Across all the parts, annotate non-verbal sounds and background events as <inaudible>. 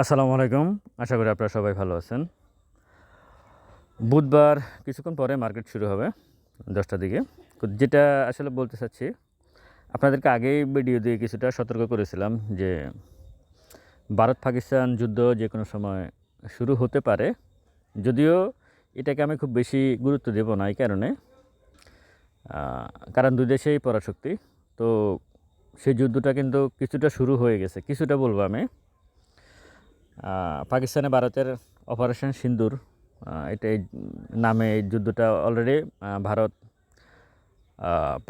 আসসালামু আলাইকুম। আশা করি আপনারা সবাই ভালো আছেন। বুধবার কিছুক্ষণ পরে মার্কেট শুরু হবে দশটার দিকে। যেটা আসলে বলতে চাচ্ছি, আপনাদেরকে আগেই ভিডিও দিয়ে কিছুটা সতর্ক করেছিলাম যে ভারত পাকিস্তান যুদ্ধ যে কোনো সময় শুরু হতে পারে। যদিও এটাকে আমি খুব বেশি গুরুত্ব দেব না এই কারণে। কারণ দুই দেশেই পরাশক্তি। তো সেই যুদ্ধটা কিন্তু কিছুটা শুরু হয়ে গেছে, কিছুটা বলব আমি। পাকিস্তানে ভারতের অপারেশন সিন্দুর এটা নামে এই যুদ্ধটা অলরেডি ভারত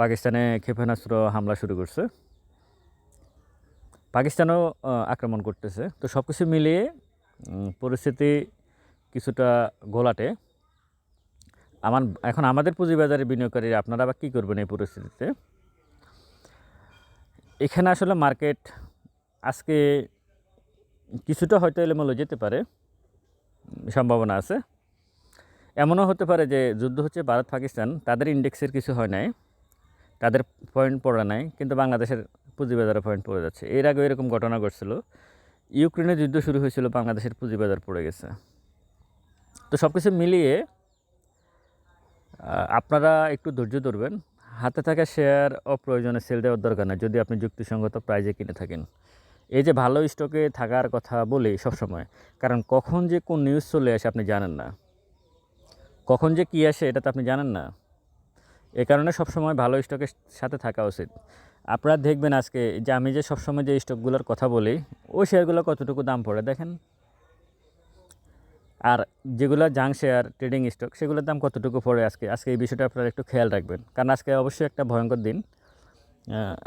পাকিস্তানে ক্ষেপণাস্ত্র হামলা শুরু করছে। পাকিস্তানও আক্রমণ করতেছে। তো সব কিছু মিলিয়ে পরিস্থিতি কিছুটা ঘোলাটে আমার, এখন আমাদের পুঁজিবাজারে বিনিয়োগকারীরা আপনারা আবার কী করবেন এই পরিস্থিতিতে? এখানে আসলে মার্কেট আজকে কিছুটা হয়তো এলোমেলো যেতে পারে, সম্ভাবনা আছে। এমনও হতে পারে যে যুদ্ধ হচ্ছে ভারত, পাকিস্তান, তাদের ইন্ডেক্সের কিছু হয় নাই, তাদের পয়েন্ট পড়ে নাই, কিন্তু বাংলাদেশের পুঁজিবাজারে পয়েন্ট পড়ে যাচ্ছে। এর আগে এরকম ঘটনা ঘটছিল। ইউক্রেনের যুদ্ধ শুরু হয়েছিল, বাংলাদেশের পুঁজিবাজার পড়ে গেছে। তো সব কিছু মিলিয়ে আপনারা একটু ধৈর্য ধরবেন। হাতে থাকা শেয়ার অপ্রয়োজনে সেল দেওয়ার দরকার নেই, যদি আপনি যুক্তিসঙ্গত প্রাইজে কিনে থাকেন। এই যে ভালো স্টকে থাকার কথা বলি সবসময়, কারণ কখন যে কোন নিউজ চলে আসে আপনি জানেন না। কখন যে কী আসে এটা তো আপনি জানেন না। এ কারণে সবসময় ভালো স্টকের সাথে থাকা উচিত। আপনারা দেখবেন আজকে যে আমি যে সবসময় যে স্টকগুলোর কথা বলি, ওই শেয়ারগুলো কতটুকু দাম পড়ে দেখেন? আর যেগুলো জাং শেয়ার ট্রেডিং স্টক সেগুলোর দাম কতটুকু পড়ে আজকে? আজকে এই বিষয়টা আপনারা একটু খেয়াল রাখবেন। কারণ আজকে অবশ্যই একটা ভয়ঙ্কর দিন।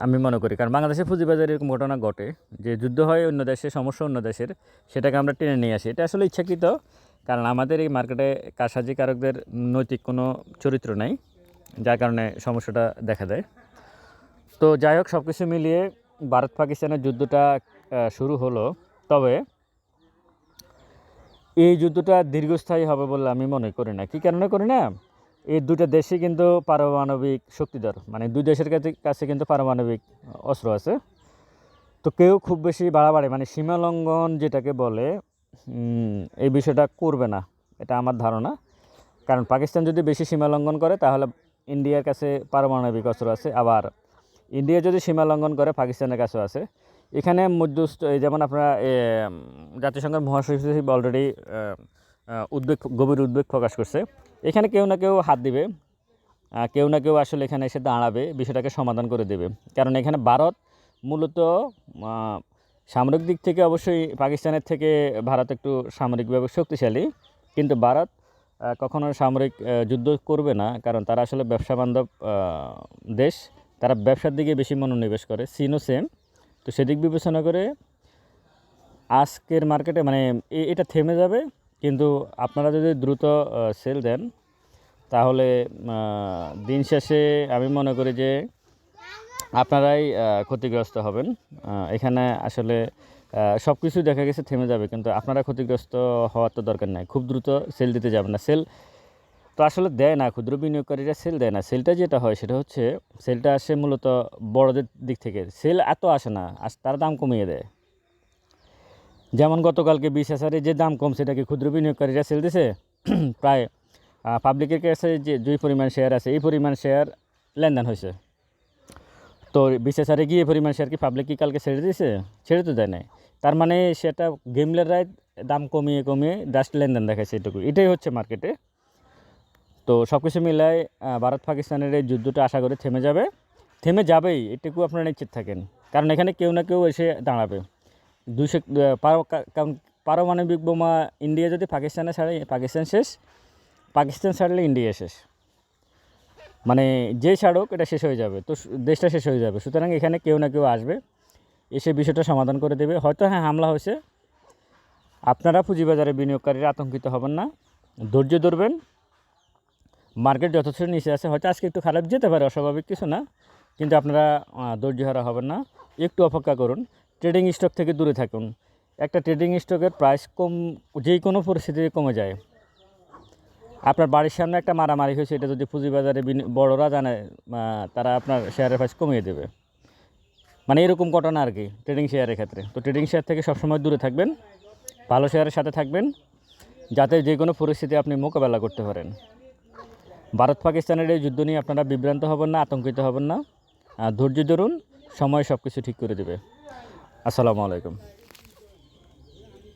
আমি মনে করি। কারণ বাংলাদেশের পুঁজিবাজারে এরকম ঘটনা ঘটে যে যুদ্ধ হয় অন্য দেশে, সমস্যা অন্য দেশের, সেটাকে আমরা টেনে নিয়ে আসি। এটা আসলে ইচ্ছাকৃত, কারণ আমাদের এই মার্কেটে কারসাজিকারকদের নৈতিক কোনো চরিত্র নাই, যার কারণে সমস্যাটা দেখা দেয়। তো যাই হোক সব কিছু মিলিয়ে ভারত পাকিস্তানের যুদ্ধটা শুরু হলো। তবে এই যুদ্ধটা দীর্ঘস্থায়ী হবে বলে আমি মনে করি না। কী কারণে করি না? এই দুটো দেশই কিন্তু পারমাণবিক শক্তিধর। মানে দুই দেশের কাছে কাছে কিন্তু পারমাণবিক অস্ত্র আছে। তো কেউ খুব বেশি বাড়াবাড়ি মানে সীমা লঙ্ঘন যেটাকে বলে এই বিষয়টা করবে না। এটা আমার ধারণা। কারণ পাকিস্তান যদি বেশি সীমা লঙ্ঘন করে, তাহলে ইন্ডিয়ার কাছে পারমাণবিক অস্ত্র আছে। আবার ইন্ডিয়া যদি সীমা লঙ্ঘন করে, পাকিস্তানের কাছেও আছে। এখানে মধ্যস্থ যেমন আপনারা জাতিসংঘের মহাসচিব অলরেডি উদ্বেগ, গভীর উদ্বেগ প্রকাশ করছে। এখানে কেউ না কেউ হাত দিবে কেউ না কেউ আসলে এখানে এসে দাঁড়াবে, বিষয়টাকে সমাধান করে দেবে। কারণ এখানে ভারত মূলত সামরিক দিক থেকে অবশ্যই পাকিস্তানের থেকে ভারত একটু সামরিকভাবে শক্তিশালী। কিন্তু ভারত কখনো সামরিক যুদ্ধ করবে না, কারণ তারা আসলে ব্যবসা বান্ধব দেশ। তারা ব্যবসার দিকে বেশি মনোনিবেশ করে, চীনও সেম তো সেদিক বিবেচনা করে আজকের মার্কেটে মানে এটা থেমে যাবে। কিন্তু আপনারা যদি দ্রুত সেল দেন, তাহলে দিন শেষে আমি মনে করি যে আপনারাই ক্ষতিগ্রস্ত হবেন। এখানে আসলে সব কিছু দেখা গেছে থেমে যাবে, কিন্তু আপনারা ক্ষতিগ্রস্ত হওয়ার তো দরকার নাই। খুব দ্রুত সেল দিতে যাবেন না। সেল তো আসলে দেয় না, ক্ষুদ্র বিনিয়োগকারীরা সেল দেয় না। সেলটা যেটা হয়, সেটা হচ্ছে সেলটা আসে মূলত বড়দের দিক থেকে। সেল এত আসে না, আস, তারা দাম কমিয়ে দেয়। যেমন গতকালকে বিশ হাজারে যে দাম কম, সেটাকে ক্ষুদ্র বিনিয়োগকারীরা সেল দিছে। <clears throat> প্রায় পাবলিকের কাছে যে যে পরিমাণ শেয়ার আছে, এই পরিমাণ শেয়ার লেনদেন হয়েছে। তো বিশ হাজারে গিয়ে পরিমাণ শেয়ার কি পাবলিক কি কালকে ছেড়ে দিয়েছে? ছেড়ে তো দেয় নাই। তার মানে সেটা গেমলেরাই দাম কমিয়ে কমিয়ে জাস্ট লেনদেন দেখাচ্ছে এটুকু। এটাই হচ্ছে মার্কেটে তো সব কিছু মিলায় ভারত পাকিস্তানের এই যুদ্ধটা আশা করে থেমে যাবে। থেমে যাবেই, এটুকু আপনারা নিশ্চিত থাকেন। কারণ এখানে কেউ না কেউ এসে দাঁড়াবে। দুইশো কারণ পারমাণবিক বোমা ইন্ডিয়া যদি পাকিস্তানে ছাড়ে পাকিস্তান শেষ পাকিস্তান ছাড়লে ইন্ডিয়া শেষ। মানে যে ছাড়ুক এটা শেষ হয়ে যাবে। তো দেশটা শেষ হয়ে যাবে। সুতরাং এখানে কেউ না কেউ আসবে এসে বিষয়টা সমাধান করে দেবে। হয়তো হ্যাঁ হামলা হয়েছে। আপনারা পুঁজিবাজারে বিনিয়োগকারীরা আতঙ্কিত হবেন না। ধৈর্য ধরবেন। মার্কেট যথেষ্ট নিচে আছে। হয়তো আজকে একটু খারাপ যেতে পারে অস্বাভাবিক কিছু না। কিন্তু আপনারা আহ, ধৈর্য হারা হবেন না। একটু অপেক্ষা করুন। ট্রেডিং স্টক থেকে দূরে থাকুন। একটা ট্রেডিং স্টকের প্রাইস কম যে কোনো পরিস্থিতিতে কমে যায়। আপনার বাড়ির সামনে একটা মারামারি হয়েছে, এটা যদি পুঁজিবাজারে বড়রা জানে তারা আপনার শেয়ারের প্রাইস কমিয়ে দেবে। মানে এরকম ঘটনা আর কি, ট্রেডিং শেয়ারের ক্ষেত্রে। তো ট্রেডিং শেয়ার থেকে সবসময় দূরে থাকবেন, ভালো শেয়ারের সাথে থাকবেন, যাতে যে কোনো পরিস্থিতি আপনি মোকাবেলা করতে পারেন। ভারত পাকিস্তানের এই যুদ্ধ নিয়ে আপনারা বিভ্রান্ত হবেন না, আতঙ্কিত হবেন না। ধৈর্য ধরুন, সময় সব কিছু ঠিক করে দেবে। আসসালামু আলাইকুম।